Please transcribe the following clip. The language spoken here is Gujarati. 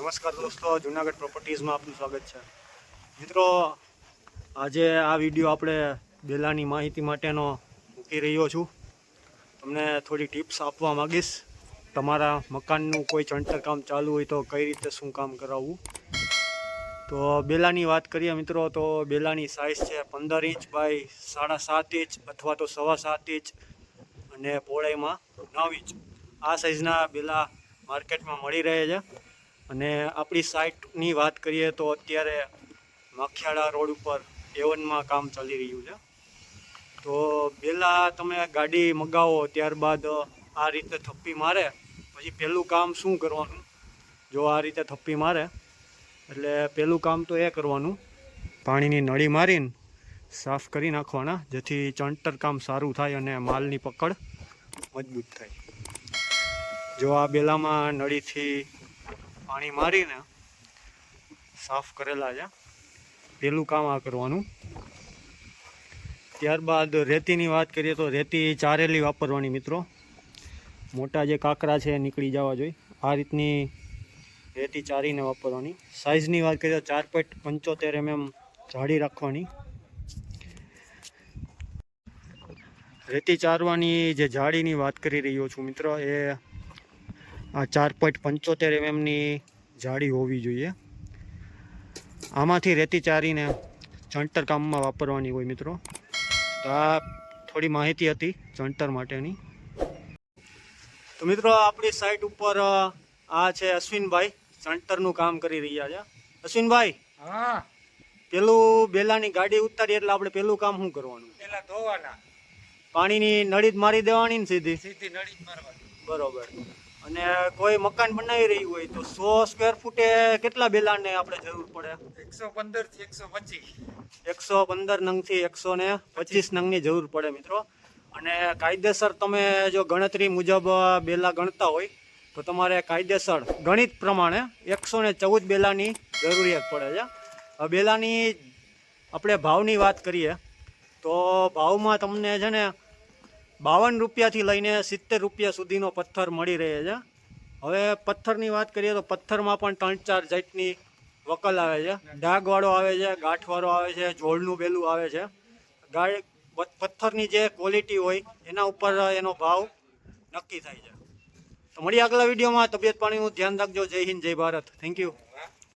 નમસ્કાર દોસ્તો, જુનાગઢ પ્રોપર્ટીઝમાં આપનું સ્વાગત છે. મિત્રો, આજે આ વીડિયો આપણે બેલાની માહિતી માટેનો મૂકી રહ્યો છું. તમને થોડી ટિપ્સ આપવા માગીશ. તમારા મકાનનું કોઈ ચણતર કામ ચાલુ હોય તો કઈ રીતે શું કામ કરાવવું? તો બેલાની વાત કરીએ મિત્રો, તો બેલાની સાઇઝ છે પંદર ઇંચ બાય સાડા સાત ઇંચ અથવા તો સવા સાત ઇંચ અને પહોળાઈમાં નવ ઇંચ. આ સાઇઝના બેલા માર્કેટમાં મળી રહે છે. અને આપણી સાઇટની વાત કરીએ તો અત્યારે માખિયાળા રોડ ઉપર એવનમાં કામ ચાલી રહ્યું છે. તો બેલા તમે ગાડી મગાવો ત્યારબાદ આ રીતે થપ્પી મારે, પછી પહેલું કામ શું કરવાનું? જો આ રીતે થપ્પી મારે, એટલે પહેલું કામ તો એ કરવાનું. પાણીની નળી મારીને સાફ કરી નાખવાના, જેથી ચણતર કામ સારું થાય અને માલની પકડ મજબૂત થાય. જો આ બેલામાં નળીથી પાણી મારીને સાફ કરેલા છે. પેલું કામ આ કરવાનું. ત્યારબાદ રેતીની વાત કરીએ તો રેતી ચારેલી વાપરવાની મિત્રો. મોટા જે કાંકરા છે નીકળી જવા જોઈએ. આ રીતની રેતી ચારીને વાપરવાની. સાઇઝની વાત કરીએ તો ચાર પોઈન્ટ પંચોતેર એમએમ જાડી રાખવાની. રેતી ચારવાની જે જાળીની વાત કરી રહ્યો છું મિત્રો, એ આ ચાર પોઈન્ટ પંચોતેર એમએમની જાળી હોવી જોઈએ. આમાંથી રેતી ચારીને ચણતર કામમાં વાપરવાની હોય મિત્રો. તો આ થોડી માહિતી હતી ચણતર માટેની. તો મિત્રો આપણી સાઈટ ઉપર આ છે અશ્વિનભાઈ ચણતરનું કામ કરી રહ્યા છે. અશ્વિનભાઈ હા. પેલું બેલાની ગાડી ઉતારી એટલે આપણે પેલું કામ શું કરવાનું? પેલા ધોવાના. પાણીની નળી જ મારી દેવાની ને સીધી? સીધી નળી જ મારવાની. બરોબર. અને કોઈ મકાન બનાવી રહ્યું હોય તો સો સ્ક્વેર ફૂટે કેટલા બેલાને આપણે જરૂર પડે? એકસો પંદરથી એકસો પચીસ. એકસો પંદર નંગથી એકસો ને પચીસ નંગની જરૂર પડે મિત્રો. અને કાયદેસર તમે જો ગણતરી મુજબ બેલા ગણતા હોય તો તમારે કાયદેસર ગણિત પ્રમાણે એકસો ને ચૌદ બેલાની જરૂરિયાત પડે છે. બેલાની આપણે ભાવની વાત કરીએ તો ભાવમાં તમને છે ને બાવન રૂપિયાથી લઈને સિત્તેર રૂપિયા સુધીનો પથ્થર મળી રહે છે. હવે પથ્થરની વાત કરીએ તો પથ્થરમાં પણ ત્રણ ચાર જાતની વકલ આવે છે. ડાઘવાળો આવે છે, ગાંઠવાળો આવે છે જોડનું બેલું આવે છે. ગાય પથ્થરની જે ક્વોલિટી હોય, એના ઉપર એનો ભાવ નક્કી થાય છે. તો મળીએ આગલા વિડીયોમાં. તબિયત પાણીનું ધ્યાન રાખજો. જય હિન્દ, જય ભારત. Thank you